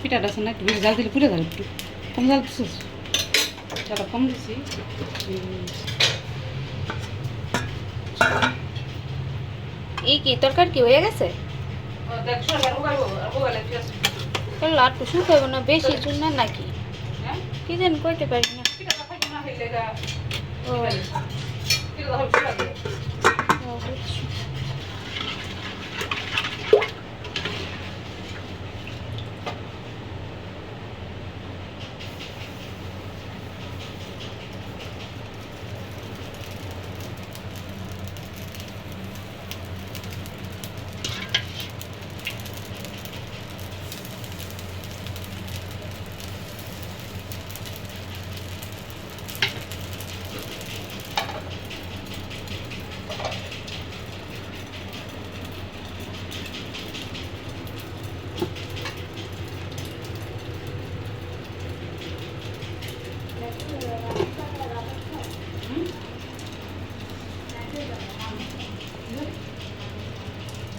পিঠাটা আছে না একটু বেশি জাল দিলে পুড়ে যাবে একটু। কম জাল দিছিস? চাটা কম দিছি। এই কি তরকার কি হয়ে গেছে? লাট্টু শুকাইব না বেশি চুন না নাকি? হ্যাঁ? কি জানি কইতে পারি না। ও।